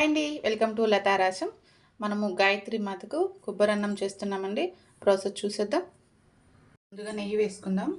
Hi అండి welcome to లతారాసం మనము గాయత్రి మాతకు కొబ్బరి అన్నం చేస్తున్నామండి. ప్రాసెస్ చూసేద్దాం. ముందుగా నెయ్యి వేసుకుందాం.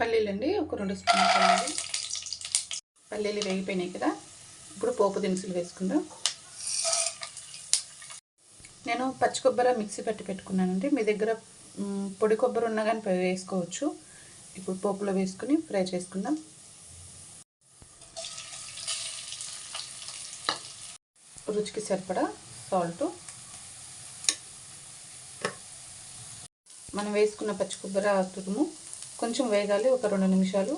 పల్లీలు అండి ఒక రెండు స్పూన్ పల్లీలు. పల్లీలు వేగిపోయినాయి కదా ఇప్పుడు పోపు దినుసులు వేసుకుందాం. నేను పచ్చి కొబ్బరి మిక్సీ పెట్టి పెట్టుకున్నానండి. మీ దగ్గర పొడి కొబ్బరి ఉన్నా కానీ వేసుకోవచ్చు. ఇప్పుడు పోపులో వేసుకుని ఫ్రై చేసుకుందాం. రుచికి సరిపడా సాల్ట్. మనం వేసుకున్న పచ్చి కొబ్బరి తురుము. కొంచెం వేగాలి ఒక రెండు నిమిషాలు.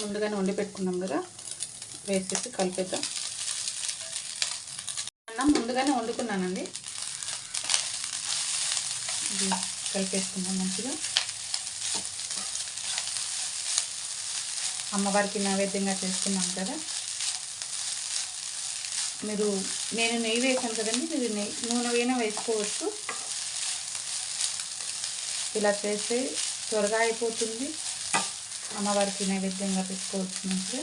ముందుగానే వండి పెట్టుకున్నాం కదా వేసేసి కలిపేద్దాం. అన్నం ముందుగానే వండుకున్నానండి. ఇది కలిపేసుకుందాం మంచిగా. అమ్మవారికి నైవేద్యంగా చేసుకున్నాం కదా. మీరు నేను నెయ్యి వేసాను కదండి మీరు నెయ్యి నూనె వేనా వేసుకోవచ్చు. ఇలా చేస్తే త్వరగా అయిపోతుంది. అమ్మవారికి నైవేద్యంగా పెట్టుకోవచ్చు మంచిగా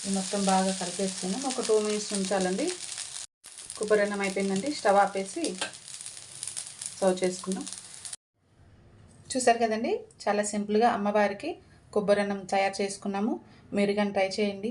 ఇది మొత్తం బాగా కలిపేసుకున్నాం ఒక టూ మినిట్స్ ఉంచాలండి. కొబ్బరి అన్నం అయిపోయిందండి. స్టవ్ ఆపేసి సర్వ్ చేసుకున్నాం చూసారు కదండి? చాలా సింపుల్గా అమ్మవారికి కొబ్బరి అన్నం తయారు చేసుకున్నాము. మీరు కానీ ట్రై చేయండి.